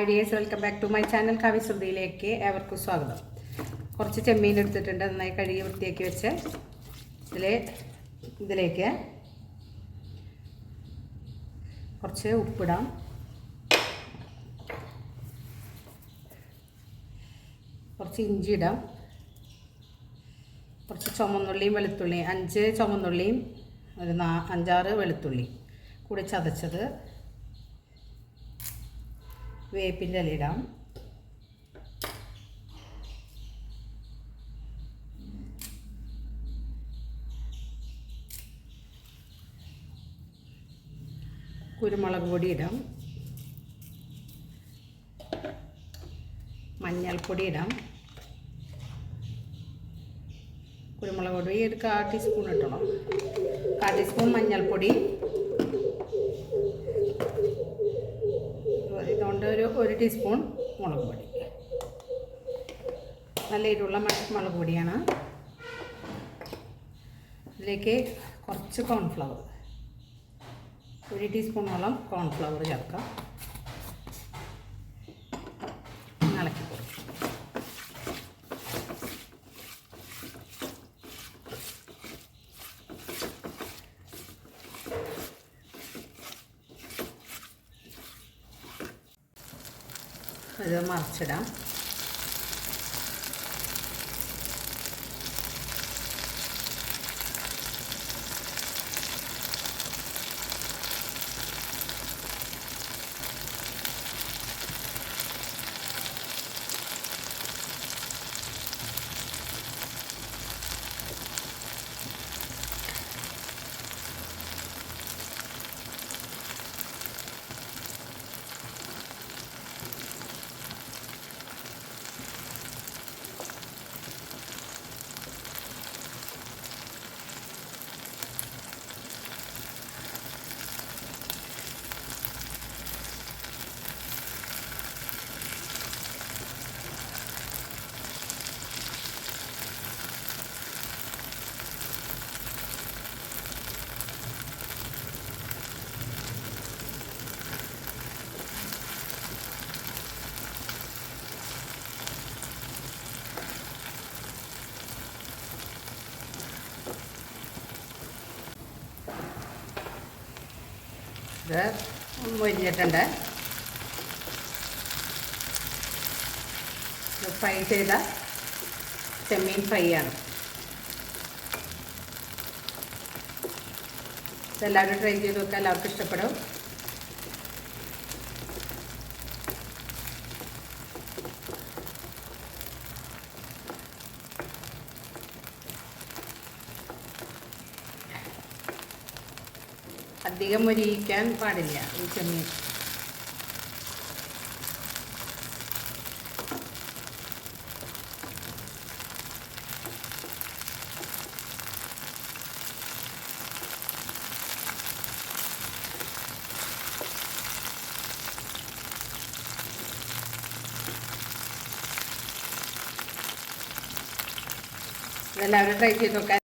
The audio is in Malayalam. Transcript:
ഐഡിയേഴ്സ് welcome back to my channel കവിശ്രുതിയിലേക്ക് ഏവർക്കും സ്വാഗതം. കുറച്ച് ചെമ്മീൻ എടുത്തിട്ടുണ്ട് നന്നായി കഴുകി വൃത്തിയാക്കി വെച്ച്. ഇതിൽ ഇതിലേക്ക് കുറച്ച് ഉപ്പിടാം. കുറച്ച് ഇഞ്ചി ഇടാം. കുറച്ച് ചുമന്നുള്ളിയും വെളുത്തുള്ളിയും അഞ്ച് ചുമന്നുള്ളിയും ഒരു നാ അഞ്ചാറ് വെളുത്തുള്ളി കൂടി ചതച്ചത് വേപ്പിന്റെ ഇല ഇടാം കുരുമുളക് പൊടി ഇടാം മഞ്ഞൾപ്പൊടി ഇടാം. കുരുമുളക് പൊടി ഒരു കാ ടീസ്പൂൺ ഇട്ടണം കാ ടീസ്പൂൺ മഞ്ഞൾപ്പൊടി. ഇതുകൊണ്ട് ഒരു ഒരു ടീസ്പൂൺ മുളക് പൊടി. നല്ല എരിവുള്ള മ- മുളക് പൊടിയാണ്. ഇതിലേക്ക് കുറച്ച് കോൺഫ്ലവർ ഒരു ടീസ്പൂണോളം കോൺഫ്ലവർ ചേർക്കാം. ഇത് മറിച്ചിടാം ഇത് മൊരിഞ്ഞിട്ടുണ്ട്. ഫ്രൈ ചെയ്ത ചെമ്മീൻ ഫ്രൈ ആണ്. ഇതെല്ലാവരും ട്രൈ ചെയ്ത് നോക്കുക എല്ലാവർക്കും ഇഷ്ടപ്പെടും. അധികം മൊരിയിക്കാൻ പാടില്ല ഈ ചെമ്മീൻ. ഇതെല്ലാവരും ട്രൈ ചെയ്ത് നോക്കുക